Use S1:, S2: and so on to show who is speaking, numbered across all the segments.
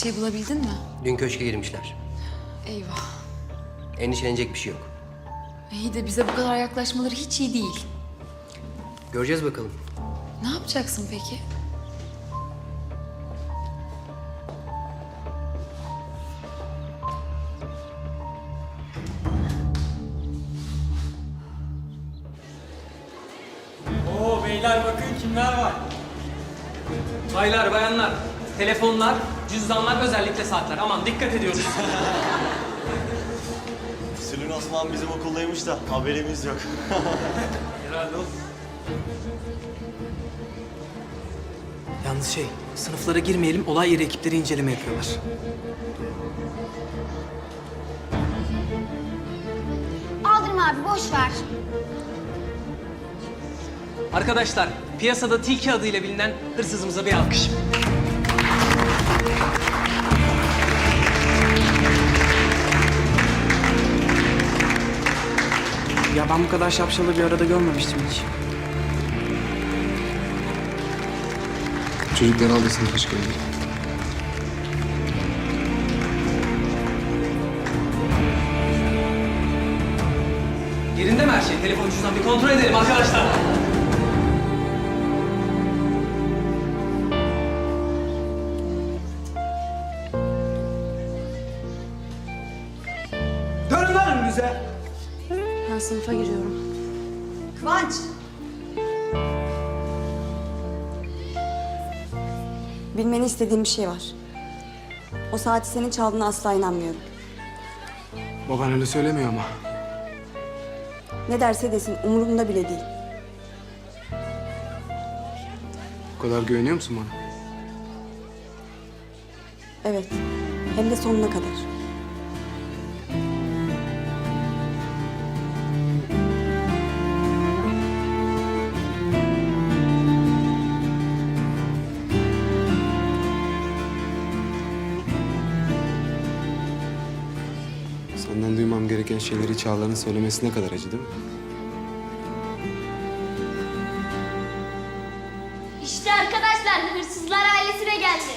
S1: şey bulabildin mi?
S2: Dün köşke girmişler.
S1: Eyvah.
S2: Endişelenecek bir şey yok.
S1: İyi de bize bu kadar yaklaşmaları hiç iyi değil.
S2: Göreceğiz bakalım.
S1: Ne yapacaksın peki?
S3: Oo beyler bakın kimler var. Baylar, bayanlar, telefonlar, cüzdanlar, özellikle saatler. Aman dikkat ediyoruz.
S4: Sülün Osman bizim okuldaymış da haberimiz yok.
S3: Herhalde o.
S5: Yalnız şey, sınıflara girmeyelim, olay yeri ekipleri inceleme yapıyorlar.
S6: Aldırma abi boş ver.
S3: Arkadaşlar, piyasada Tilki adıyla bilinen hırsızımıza bir alkış.
S5: Ya ben bu kadar şapşalı bir arada görmemiştim hiç.
S7: Çocuklar aldı sınıfa çıkardı.
S3: Yerinde mi her şey? Telefon cüzdan bir kontrol edelim arkadaşlar. Önünüze.
S1: Ben sınıfa giriyorum.
S8: Kıvanç. Bilmeni istediğim bir şey var. O saati senin çaldığına asla inanmıyorum.
S7: Baban öyle söylemiyor ama.
S8: Ne derse desin umurumda bile değil.
S7: Bu kadar güveniyor musun bana?
S8: Evet. Hem de sonuna kadar.
S7: Gereken şeyleri Çağla'nın söylemesi ne kadar acı değil mi?
S6: İşte arkadaşlar hırsızlar ailesine geldi.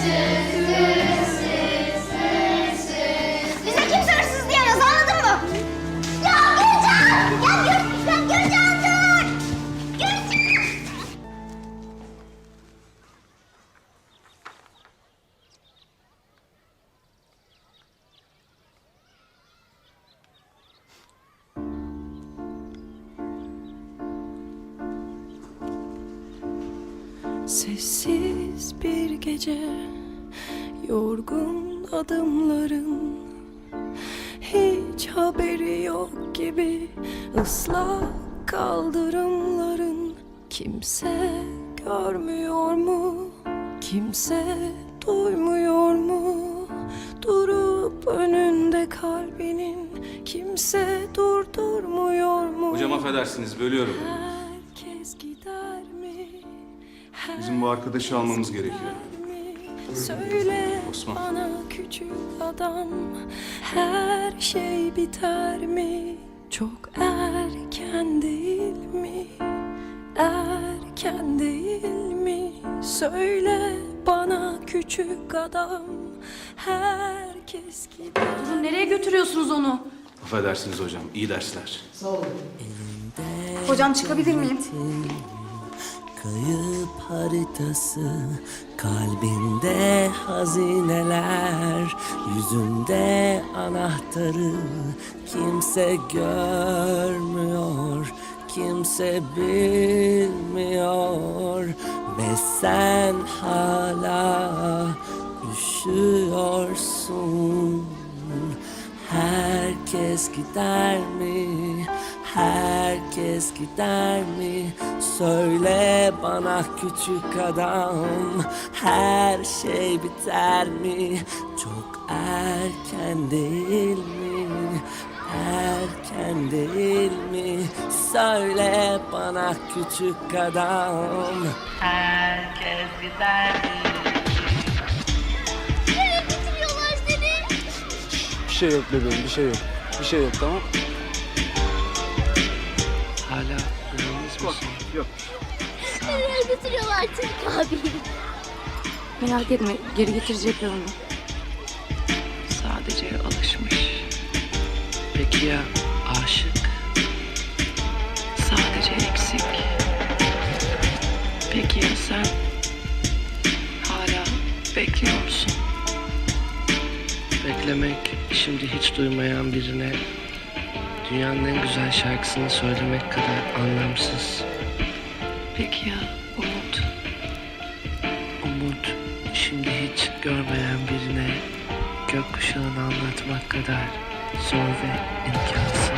S6: Bize
S9: Sessiz bir gece Yorgun adımların Hiç haberi yok gibi ıslak kaldırımların Kimse görmüyor mu? Kimse duymuyor mu? Durup önünde kalbinin Kimse durdurmuyor mu?
S10: Hocam affedersiniz bölüyorum. Bizim bu arkadaşı almamız gerekiyor.
S9: Söyle
S10: Osman.
S9: bana küçük adam Her şey biter mi? Çok erken değil mi? Erken değil mi? Söyle bana küçük adam Herkes gider
S1: Nereye götürüyorsunuz onu?
S10: Affedersiniz hocam. iyi dersler.
S8: Hocam çıkabilir miyim?
S11: Kayıp haritası Kalbinde hazineler Yüzünde anahtarı Kimse görmüyor Kimse bilmiyor Ve sen hala Üşüyorsun Herkes gider mi? Herkes gider mi? Söyle bana küçük adam Her şey biter mi? Çok erken değil mi? Erken değil mi? Söyle bana küçük adam Herkes gider mi?
S7: Bir şey yok bebeğim, bir şey yok. Bir şey yok tamam
S11: güveniniz misin?
S6: Nereye götürüyorlar Türk abi?
S1: Merak etme geri getirecekler onu.
S11: Sadece alışmış. Peki ya aşık? Sadece eksik. Peki ya sen? Hala bekliyor musun? Beklemek şimdi hiç duymayan birine dünyanın en güzel şarkısını söylemek kadar anlamsız. Peki ya umut? Umut şimdi hiç görmeyen birine gökkuşağını anlatmak kadar zor ve imkansız.